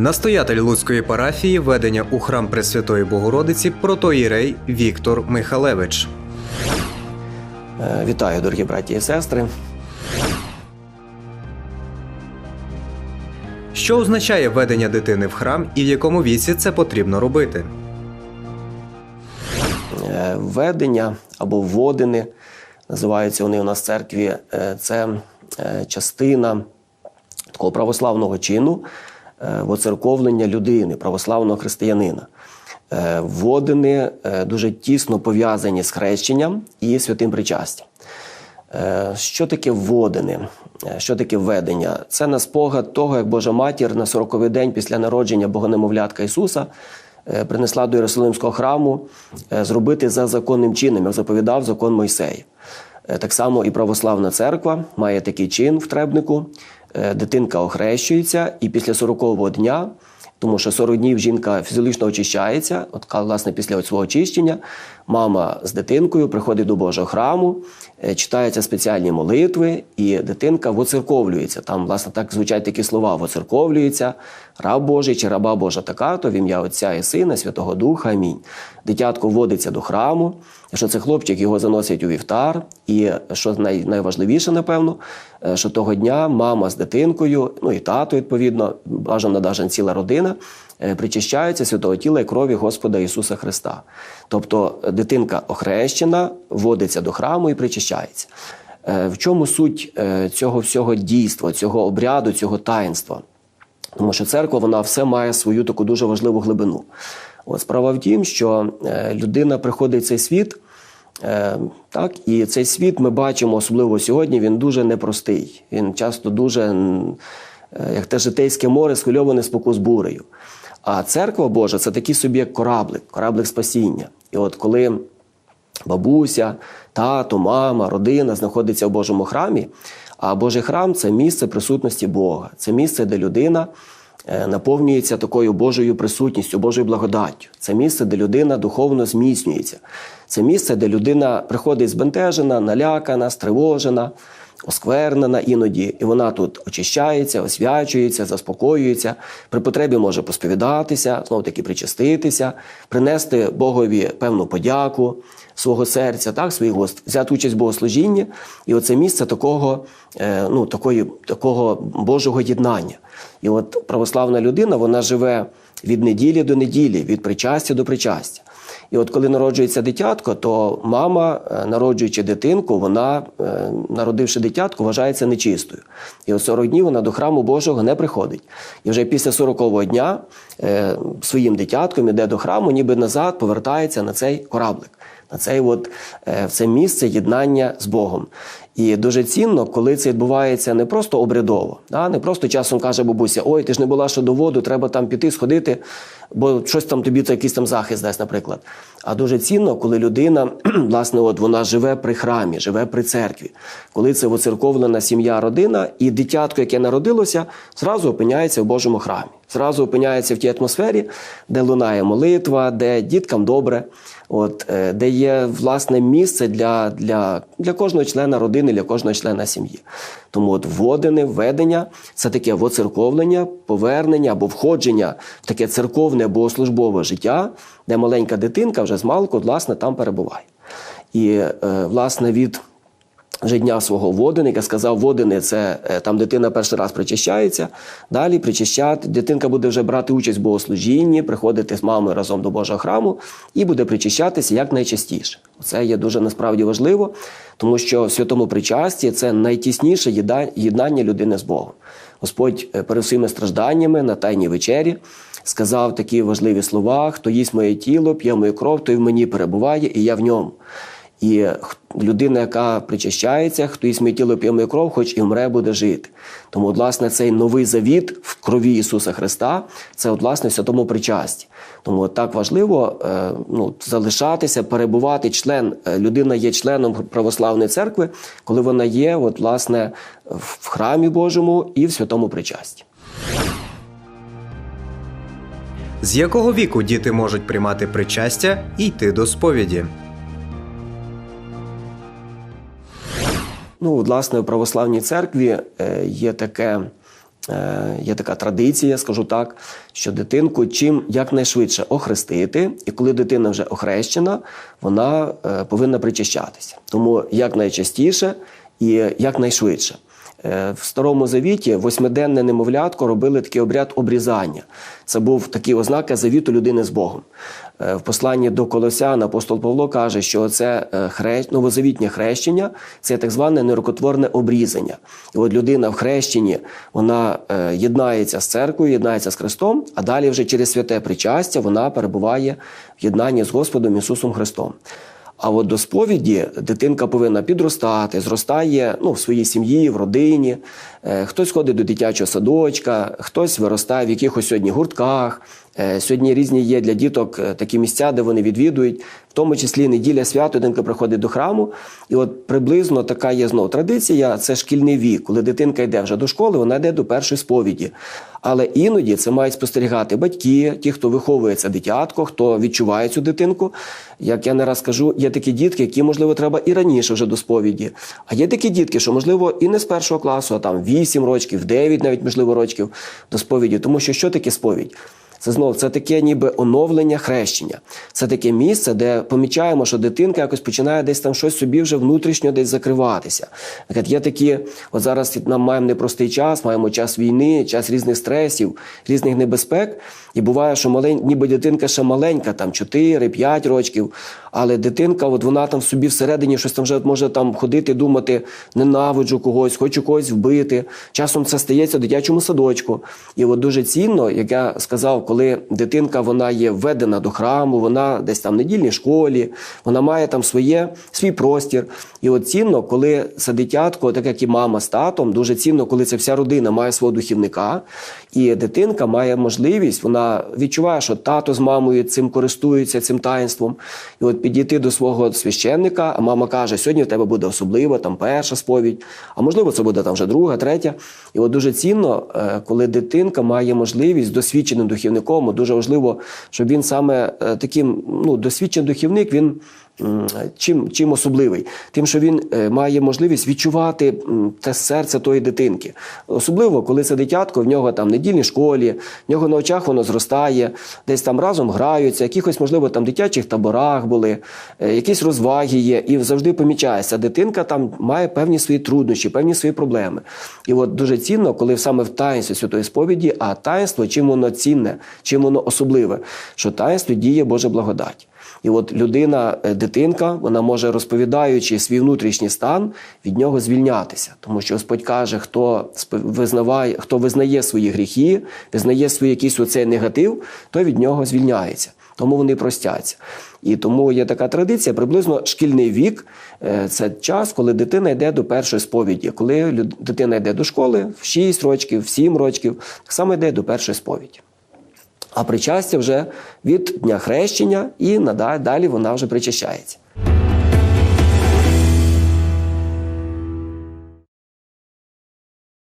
Настоятель Луцької парафії ведення у храм Пресвятої Богородиці протоїрей Віктор Михалевич. Е, Вітаю, дорогі браті і сестри. Що означає ведення дитини в храм і в якому віці це потрібно робити? Е, Введення або вводини, називаються вони у нас в церкві, е, це частина такого православного чину воцерковлення людини, православного християнина. Е, Вводини е, дуже тісно пов'язані з хрещенням і святим причастям. Е, Що таке вводини? Е, Що таке введення? Це на спогад того, як Божа матір на 40-й день після народження Богонемовлятка Ісуса е, принесла до Єрусалимського храму е, зробити за законним чином, як заповідав закон Мойсея. Е, Так само і православна церква має такий чин в требнику. Е, Дитинка охрещується, і після 40-го дня тому що 40 днів жінка фізіологічно очищається. От власне після свого очищення мама з дитинкою приходить до Божого храму, е, читаються спеціальні молитви, і дитинка воцерковлюється. Там, власне, так звучать такі слова: воцерковлюється, раб Божий чи раба Божа така, то в ім'я Отця і Сина, Святого Духа. Амінь. Дитятко вводиться до храму. Якщо це хлопчик, його заносять у вівтар. І що най, найважливіше, напевно, е, що того дня мама з дитинкою, ну і тато, відповідно, бажано навіть ціла родина, е, причащаються святого тіла і крові Господа Ісуса Христа. Тобто е, дитинка охрещена, вводиться до храму і причащається. Е, В чому суть цього всього дійства, цього обряду, цього таїнства? Тому що церква вона все має свою таку дуже важливу глибину. От справа в тім, що людина приходить в цей світ, так, і цей світ ми бачимо, особливо сьогодні, він дуже непростий. Він часто дуже, як те житейське море, схвильоване спокус бурею. А церква Божа це такий собі як кораблик, кораблик спасіння. І от коли бабуся, тато, мама, родина знаходиться в Божому храмі. А Божий храм це місце присутності Бога. Це місце, де людина е, наповнюється такою Божою присутністю, Божою благодаттю. Це місце, де людина духовно зміцнюється. Це місце, де людина приходить збентежена, налякана, стривожена, осквернена іноді, і вона тут очищається, освячується, заспокоюється. При потребі може посповідатися, знов таки причаститися, принести Богові певну подяку свого серця, так, своїх гост, взяти участь в богослужінні. І оце місце такого, е, ну, такої, такого Божого єднання. І от православна людина вона живе від неділі до неділі, від причастя до причастя. І от коли народжується дитятко, то мама, е, народжуючи дитинку, вона, е, народивши дитятко, вважається нечистою. І от 40 днів вона до храму Божого не приходить. І вже після 40-го дня е, своїм дитятком іде до храму, ніби назад повертається на цей кораблик, на цей от, в це місце єднання з Богом. І дуже цінно, коли це відбувається не просто обрядово, да? не просто часом каже бабуся: ой, ти ж не була ще до воду, треба там піти, сходити, бо щось там тобі то якийсь там захист дасть, наприклад. А дуже цінно, коли людина, власне, от вона живе при храмі, живе при церкві, коли це воцерковлена сім'я, родина, і дитятко, яке народилося, зразу опиняється в Божому храмі, зразу опиняється в тій атмосфері, де лунає молитва, де діткам добре. От, е, де є власне місце для, для, для кожного члена родини, для кожного члена сім'ї. Тому от вводини, введення це таке воцерковлення, повернення або входження в таке церковне богослужбове життя, де маленька дитинка вже з малку, власне, там перебуває. І, е, власне, від вже дня свого водиника сказав, водини це е, там дитина перший раз причащається. Далі причащати. Дитинка буде вже брати участь в богослужінні, приходити з мамою разом до Божого храму і буде причащатися якнайчастіше. Це є дуже насправді важливо, тому що в святому причасті це найтісніше єднання людини з Богом. Господь е, перед своїми стражданнями на тайній вечері сказав такі важливі слова: хто їсть моє тіло, п'є мою кров, той в мені перебуває, і я в ньому. І людина, яка причащається, хто їсть моє тіло п'є мою кров, хоч і вмре, буде жити. Тому, от, власне, цей новий завіт в крові Ісуса Христа це от, власне святому причасті. Тому от так важливо е, ну, залишатися, перебувати. Член е, людина є членом православної церкви, коли вона є, от, власне, в храмі Божому і в святому причасті. З якого віку діти можуть приймати причастя і йти до сповіді? Ну, власне, у православній церкві е, є таке е, є така традиція, скажу так, що дитинку чим якнайшвидше охрестити, і коли дитина вже охрещена, вона е, повинна причащатися. Тому якнайчастіше і якнайшвидше. Е, В старому завіті восьмиденне немовлятко робили такий обряд обрізання. Це був такі ознаки завіту людини з Богом. Е, В посланні до Колосян апостол Павло каже, що це е, хре... новозавітнє хрещення, це так зване нерукотворне обрізання. І от людина в хрещенні вона єднається з церквою, єднається з Христом, а далі вже через святе причастя вона перебуває в єднанні з Господом Ісусом Христом. А от до сповіді дитинка повинна підростати, зростає ну, в своїй сім'ї, в родині. Е, Хтось ходить до дитячого садочка, хтось виростає в якихось сьогодні гуртках. Е, Сьогодні різні є для діток е, такі місця, де вони відвідують, в тому числі неділя свято, дитинка приходить до храму. І от приблизно така є знову традиція це шкільний вік. Коли дитинка йде вже до школи, вона йде до першої сповіді. Але іноді це мають спостерігати батьки, ті, хто виховує це дитятко, хто відчуває цю дитинку. Як я не раз кажу, є такі дітки, які, можливо, треба і раніше вже до сповіді. А є такі дітки, що, можливо, і не з першого класу, а там 8 років, 9 навіть, можливо, років до сповіді. Тому що що таке сповідь? Це знову це таке ніби оновлення хрещення. Це таке місце, де помічаємо, що дитинка якось починає десь там щось собі вже внутрішньо десь закриватися. Є такі, от зараз нам маємо непростий час, маємо час війни, час різних стресів, різних небезпек. І буває, що малень, ніби дитинка ще маленька, там 4-5 років, але дитинка, от вона там собі всередині щось там вже може там ходити, думати, ненавиджу когось, хочу когось вбити. Часом це стається в дитячому садочку. І от дуже цінно, як я сказав, коли дитинка вона є введена до храму, вона десь там в недільній школі, вона має там своє, свій простір. І от цінно, коли це дитятко, так як і мама з татом, дуже цінно, коли ця вся родина має свого духівника, і дитинка має можливість, вона відчуває, що тато з мамою цим користуються, цим таїнством. І от підійти до свого священника, а мама каже, сьогодні в тебе буде особливо, там перша сповідь, а можливо, це буде там вже друга, третя. І от дуже цінно, е, коли дитинка має можливість досвідченим духівником, от дуже важливо, щоб він саме е, таким ну, досвідчений духівник, він. Чим, чим особливий? Тим, що він е, має можливість відчувати те серце тої дитинки. Особливо, коли це дитятко, в нього там в недільній школі, в нього на очах воно зростає, десь там разом граються, якихось, можливо, там дитячих таборах були, е, якісь розваги є, і завжди помічається, дитинка там має певні свої труднощі, певні свої проблеми. І от дуже цінно, коли саме в таїнстві святої сповіді, а таїнство, чим воно цінне, чим воно особливе, що таїнстві діє Божа благодать. І от людина, е, дитинка, вона може, розповідаючи свій внутрішній стан, від нього звільнятися. Тому що Господь каже, хто визнаває, хто визнає свої гріхи, визнає свій якийсь оцей негатив, то від нього звільняється. Тому вони простяться. І тому є така традиція, приблизно шкільний вік е, це час, коли дитина йде до першої сповіді. Коли дитина йде до школи в 6 років, в 7 років, так само йде до першої сповіді. А причастя вже від дня хрещення і надалі далі вона вже причащається.